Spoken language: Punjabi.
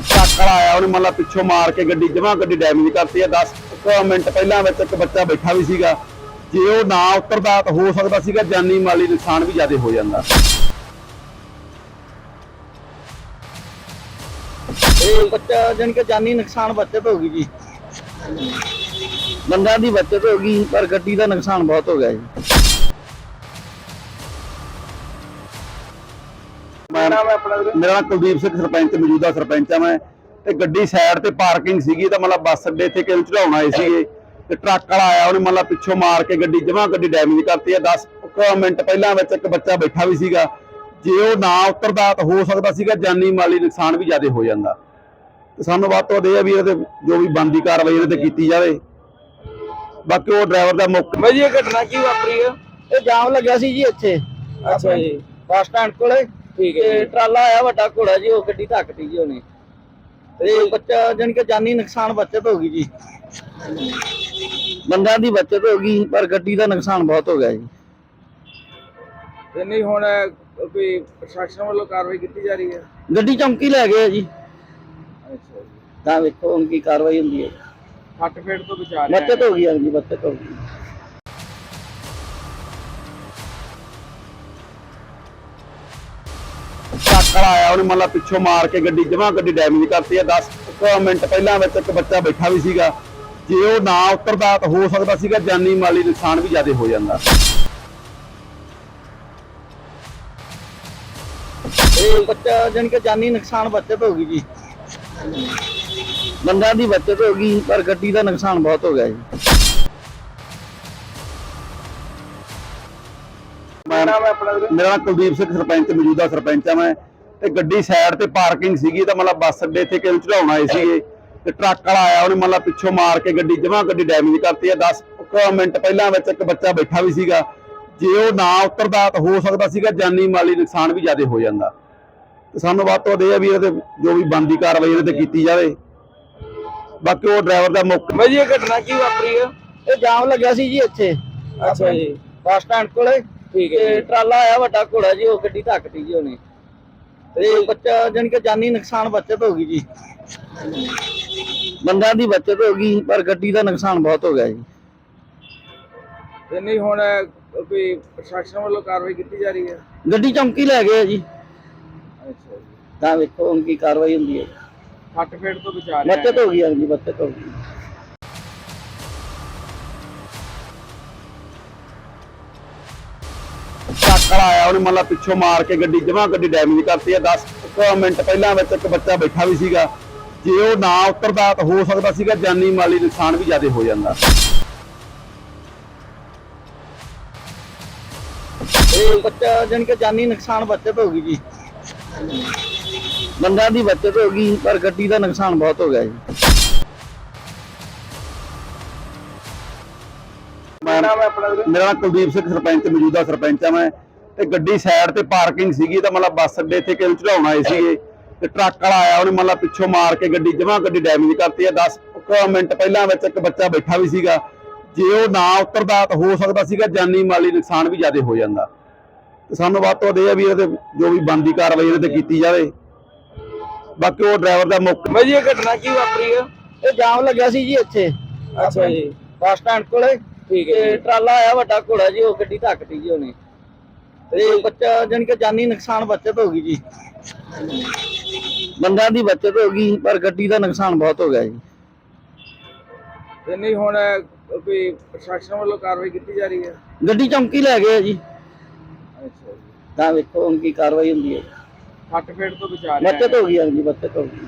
ਟਰੱਕ ਆਇਆ, ਉਹਨੇ ਮਤਲਬ ਪਿੱਛੋਂ ਮਾਰ ਕੇ ਗੱਡੀ, ਜਮਾ ਗੱਡੀ ਡੈਮੇਜ ਕਰਤੀ ਆ। 10 ਮਿੰਟ ਪਹਿਲਾਂ ਵਿੱਚ ਇੱਕ ਬੱਚਾ ਬੈਠਾ ਵੀ ਸੀਗਾ। ਜੇ ਉਹ ਨਾ ਉਤਰਦਾ ਤਾਂ ਹੋ ਸਕਦਾ ਸੀਗਾ ਜਾਨੀ ਮਾਲੀ ਨੁਕਸਾਨ ਵੀ ਜ਼ਿਆਦਾ ਹੋ ਜਾਂਦਾ। ਇਹ ਬੱਚਾ ਜਾਣੀ ਕਿ ਜਾਨੀ ਨੁਕਸਾਨ ਬੱਚਤ ਹੋ ਗਈ ਜੀ। ਬੰਦਿਆਂ ਦੀ ਬੱਚਤ ਹੋ ਗਈ, ਪਰ ਗੱਡੀ ਦਾ ਨੁਕਸਾਨ ਬਹੁਤ ਹੋ ਗਿਆ ਜੀ। ਮੈਂ ਮੇਰਾ ਨਾਮ ਕੁਲਦੀਪ ਸਿੰਘ ਸਰਪੰਚ ਮੌਜੂਦਾ ਸਰਪੰਚ ਆ ਮੈਂ। ਤੇ ਗੱਡੀ ਸਾਈਡ ਤੇ ਪਾਰਕਿੰਗ ਸੀਗੀ ਤਾਂ ਮਤਲਬ ਬੱਸ ਅੱਡੇ ਤੇ ਕਿਉਂ ਚੜਾਉਣ ਆਏ ਸੀਗੇ। ਤੇ ਟਰੱਕ ਵਾਲਾ ਆਇਆ ਉਹਨੇ ਮਤਲਬ ਪਿੱਛੋਂ ਮਾਰ ਕੇ ਗੱਡੀ ਜਮਾ ਗੱਡੀ ਡੈਮੇਜ ਕਰਤੀ ਆ। 10 ਮਿੰਟ ਪਹਿਲਾਂ ਵਿੱਚ ਇੱਕ ਬੱਚਾ ਬੈਠਾ ਵੀ ਸੀਗਾ। ਜੇ ਉਹ ਨਾ ਉਤਰਦਾ ਤਾਂ ਹੋ ਸਕਦਾ ਸੀਗਾ ਜਾਨੀ ਮਾਲੀ ਨੁਕਸਾਨ ਵੀ ਜ਼ਿਆਦਾ ਹੋ ਜਾਂਦਾ। ਤੇ ਸਾਨੂੰ ਵੱਧ ਤੋਂ ਵੱਧ ਇਹ ਆ ਵੀ ਇਹਦੇ ਜੋ ਵੀ ਬੰਦੀ ਕਾਰਵਾਈ ਇਹਦੇ ਤੇ ਕੀਤੀ ਜਾਵੇ। ਬਾਕੀ ਉਹ ਡਰਾਈਵਰ ਦਾ ਮੁੱਖ ਭਾਈ ਇਹ ਘਟਨਾ ਕੀ ਵਾਪਰੀ ਹੈ ਇਹ ਜਾਮ ਲੱਗਿਆ ਸੀ ਜੀ ਇੱਥੇ। ਅੱਛਾ ਜੀ। ਬੱਸ ਸਟੈਂਡ ਕੋਲੇ। ਠੀਕ ਹੈ ਤੇ ਟਰਾਲਾ ਆਇਆ ਵੱਡਾ ਘੋੜਾ ਜੀ ਉਹ ਗੱਡੀ ਧੱਕਤੀ ਜੀ ਉਹਨੇ। ਤੇ ਬੱਚਾ ਜਾਣੀ ਕਿ ਜਾਨੀ ਨੁਕਸਾਨ ਬੱਚਤ ਹੋ ਗਈ ਜੀ। ਬੰਦਿਆਂ ਦੀ ਬੱਚਤ ਹੋ ਗਈ ਪਰ ਗੱਡੀ ਦਾ ਨੁਕਸਾਨ ਬਹੁਤ ਹੋ ਗਿਆ ਜੀ। ਤੇ ਨਹੀਂ ਹੁਣ ਕੋਈ ਪ੍ਰਸ਼ਾਸਨ ਵੱਲੋਂ ਕਾਰਵਾਈ ਕੀਤੀ ਜਾ ਰਹੀ ਹੈ? ਗੱਡੀ ਚੌਂਕੀ ਲੈ ਗਏ ਆ ਜੀ। ਅੱਛਾ ਜੀ। ਤਾਂ ਵੇਖੋ ਹੁਣ ਕੀ ਕਾਰਵਾਈ ਹੁੰਦੀ ਹੈ। ਫੱਟ ਫੇੜ ਤੋਂ ਬਚਾ ਲਿਆ ਬੱਚਤ ਹੋ ਗਈ ਆ ਜੀ ਬੱਚਤ ਹੋ ਗਈ। ਟਰੱਕ ਆਇਆ, ਉਹਨੇ ਮਤਲਬ ਪਿੱਛੋਂ ਮਾਰ ਕੇ ਗੱਡੀ, ਜਮਾ ਗੱਡੀ ਡੈਮੇਜ ਕਰਤੀ ਆ। 10 ਮਿੰਟ ਪਹਿਲਾਂ ਵਿੱਚ ਇੱਕ ਬੱਚਾ ਬੈਠਾ ਵੀ ਸੀਗਾ। ਜੇ ਉਹ ਨਾ ਉਤਰਦਾ ਤਾਂ ਹੋ ਸਕਦਾ ਸੀਗਾ ਜਾਨੀ ਮਾਲੀ ਨੁਕਸਾਨ ਵੀ ਜ਼ਿਆਦਾ ਹੋ ਜਾਂਦਾ। ਇਹ ਬੱਚਾ ਜਾਣੀ ਕਿ ਜਾਨੀ ਨੁਕਸਾਨ ਬੱਚਤ ਹੋ ਗਈ ਜੀ। ਬੰਦਿਆਂ ਦੀ ਬੱਚਤ ਹੋ ਗਈ, ਪਰ ਗੱਡੀ ਦਾ ਨੁਕਸਾਨ ਬਹੁਤ ਹੋ ਗਿਆ ਜੀ। ਮੇਰਾ ਨਾਮ ਕੁਲਦੀਪ ਸਿੰਘ ਸਰਪੰਚ ਮੌਜੂਦਾ ਸਰਪੰਚ ਆ ਮੈਂ। ਤੇ ਗੱਡੀ ਸਾਈਡ ਤੇ ਪਾਰਕਿੰਗ ਸੀਗੀ ਤਾਂ ਮਤਲਬ ਬੱਸ ਅੱਡੇ ਤੇ ਕਿਉਂ ਚੜਾਉਣ ਆਏ ਸੀਗੇ। ਤੇ ਟਰੱਕ ਵਾਲਾ ਆਇਆ ਉਹਨੇ ਮਤਲਬ ਪਿੱਛੋਂ ਮਾਰ ਕੇ ਗੱਡੀ ਜਮਾ ਗੱਡੀ ਡੈਮੇਜ ਕਰਤੀ ਆ। 10 ਮਿੰਟ ਪਹਿਲਾਂ ਵਿੱਚ ਇੱਕ ਬੱਚਾ ਬੈਠਾ ਵੀ ਸੀਗਾ। ਜੇ ਉਹ ਨਾ ਉਤਰਦਾ ਤਾਂ ਹੋ ਸਕਦਾ ਸੀਗਾ ਜਾਨੀ ਮਾਲੀ ਨੁਕਸਾਨ ਵੀ ਜ਼ਿਆਦਾ ਹੋ ਜਾਂਦਾ। ਤੇ ਸਾਨੂੰ ਵੱਧ ਤੋਂ ਇਹ ਆ ਵੀ ਇਹਦੇ ਜੋ ਵੀ ਬੰਦੀ ਕਾਰਵਾਈ ਇਹਦੇ ਤੇ ਕੀਤੀ ਜਾਵੇ। ਬਾਕੀ ਉਹ ਡਰਾਈਵਰ ਦਾ ਮੁੱਖ ਭਾਈ ਇਹ ਘਟਨਾ ਕੀ ਵਾਪਰੀ ਹੈ ਇਹ ਜਾਮ ਲੱਗਿਆ ਸੀ ਜੀ ਇੱਥੇ। ਅੱਛਾ ਜੀ। ਬੱਸ ਸਟੈਂਡ ਕੋਲੇ। ਠੀਕ ਹੈ ਤੇ ਟਰਾਲਾ ਆਇਆ ਵੱਡਾ ਘੋੜਾ ਜੀ ਉਹ ਗੱਡੀ ਧੱਕਤੀ ਜੀ ਉਹਨੇ। ਤੇ ਬੱਚਾ ਜਾਣੀ ਕਿ ਜਾਨੀ ਨੁਕਸਾਨ ਬੱਚਤ ਹੋ ਗਈ ਜੀ। ਬੰਦਿਆਂ ਦੀ ਬੱਚਤ ਹੋ ਗਈ ਪਰ ਗੱਡੀ ਦਾ ਨੁਕਸਾਨ ਬਹੁਤ ਹੋ ਗਿਆ ਜੀ। ਤੇ ਨਹੀਂ ਹੁਣ ਕੋਈ ਪ੍ਰਸ਼ਾਸਨ ਵੱਲੋਂ ਕਾਰਵਾਈ ਕੀਤੀ ਜਾ ਰਹੀ ਹੈ? ਗੱਡੀ ਚੌਂਕੀ ਲੈ ਗਏ ਆ ਜੀ। ਅੱਛਾ ਜੀ। ਤਾਂ ਵੇਖੋ ਹੁਣ ਕੀ ਕਾਰਵਾਈ ਹੁੰਦੀ ਹੈ। ਫੱਟ ਫੇੜ ਤੋਂ ਬਚਾ ਲਿਆ ਬੱਚਤ ਹੋ ਗਈ ਆ ਜੀ ਬੱਚਤ ਹੋ ਗਈ। ਟਰੱਕ ਵਾਲਾ ਆਇਆ, ਉਹਨੇ ਮਤਲਬ ਪਿੱਛੋਂ ਮਾਰ ਕੇ ਗੱਡੀ, ਜਮਾ ਗੱਡੀ ਡੈਮੇਜ ਕਰਤੀ ਆ। 10 ਮਿੰਟ ਪਹਿਲਾਂ ਵਿੱਚ ਇੱਕ ਬੱਚਾ ਬੈਠਾ ਵੀ ਸੀਗਾ। ਜੇ ਉਹ ਨਾ ਉਤਰਦਾ ਤਾਂ ਹੋ ਸਕਦਾ ਸੀਗਾ ਜਾਨੀ ਮਾਲੀ ਨੁਕਸਾਨ ਵੀ ਜ਼ਿਆਦਾ ਹੋ ਜਾਂਦਾ। ਇਹ ਬੱਚਾ ਜਾਣੀ ਕਿ ਜਾਨੀ ਨੁਕਸਾਨ ਬੱਚਤ ਹੋ ਗਈ ਜੀ। ਬੰਦਿਆਂ ਦੀ ਬੱਚਤ ਹੋ ਗਈ, ਪਰ ਗੱਡੀ ਦਾ ਨੁਕਸਾਨ ਬਹੁਤ ਹੋ ਗਿਆ ਜੀ। ਮੈਂ ਮੇਰਾ ਨਾਮ ਕੁਲਦੀਪ ਸਿੰਘ ਸਰਪੰਚ ਮੌਜੂਦਾ ਸਰਪੰਚ ਆ ਮੈਂ। ਤੇ ਗੱਡੀ ਸਾਈਡ ਤੇ ਪਾਰਕਿੰਗ ਸੀਗੀ ਤਾਂ ਮਤਲਬ ਬੱਸ ਅੱਡੇ ਤੇ ਕਿਉਂ ਚੜਾਉਣ ਆਏ ਸੀਗੇ। ਤੇ ਟਰੱਕ ਵਾਲਾ ਆਇਆ ਉਹਨੇ ਮਤਲਬ ਪਿੱਛੋਂ ਮਾਰ ਕੇ ਗੱਡੀ ਜਮਾ ਗੱਡੀ ਡੈਮੇਜ ਕਰਤੀ ਆ। 10 ਮਿੰਟ ਪਹਿਲਾਂ ਵਿੱਚ ਇੱਕ ਬੱਚਾ ਬੈਠਾ ਵੀ ਸੀਗਾ। ਜੇ ਉਹ ਨਾ ਉਤਰਦਾ ਤਾਂ ਹੋ ਸਕਦਾ ਸੀਗਾ ਜਾਨੀ ਮਾਲੀ ਨੁਕਸਾਨ ਵੀ ਜ਼ਿਆਦਾ ਹੋ ਜਾਂਦਾ। ਤੇ ਸਾਨੂੰ ਵੱਧ ਤੋਂ ਵੱਧ ਇਹ ਆ ਵੀ ਇਹਦੇ ਜੋ ਵੀ ਬੰਦੀ ਕਾਰਵਾਈ ਇਹਦੇ ਤੇ ਕੀਤੀ ਜਾਵੇ। ਬਾਕੀ ਉਹ ਡਰਾਈਵਰ ਦਾ ਮੁੱਖ ਭਾਈ ਇਹ ਘਟਨਾ ਕੀ ਵਾਪਰੀ ਹੈ ਇਹ ਜਾਮ ਲੱਗਿਆ ਸੀ ਜੀ ਇੱਥੇ। ਅੱਛਾ ਜੀ। ਬੱਸ ਸਟੈਂਡ ਕੋਲੇ। ਠੀਕ ਹੈ ਤੇ ਜੀ ਟਰਾਲਾ ਆਇਆ ਵੱਡਾ ਘੋੜਾ ਜੀ ਉਹ ਗੱਡੀ ਧੱਕਤੀ ਜੀ ਉਹਨੇ। ਤੇ ਬੱਚਾ ਜਾਣੀ ਕਿ ਜਾਨੀ ਨੁਕਸਾਨ ਬੱਚਤ ਹੋ ਗਈ ਜੀ। ਬੰਦਿਆਂ ਦੀ ਬੱਚਤ ਹੋ ਗਈ ਪਰ ਗੱਡੀ ਦਾ ਨੁਕਸਾਨ ਬਹੁਤ ਹੋ ਗਿਆ ਜੀ। ਤੇ ਨਹੀਂ ਹੁਣ ਕੋਈ ਪ੍ਰਸ਼ਾਸਨ ਵੱਲੋਂ ਕਾਰਵਾਈ ਕੀਤੀ ਜਾ ਰਹੀ ਹੈ? ਗੱਡੀ ਚੌਂਕੀ ਲੈ ਗਏ ਆ ਜੀ। ਅੱਛਾ ਜੀ। ਤਾਂ ਵੇਖੋ ਹੁਣ ਕੀ ਕਾਰਵਾਈ ਹੁੰਦੀ ਹੈ। ਫੱਟ ਫੇੜ ਤੋਂ ਬਚਾ ਲਿਆ। ਬੱਚਤ ਹੋ ਗਈ ਆ ਜੀ ਬੱਚਤ ਹੋ ਗਈ।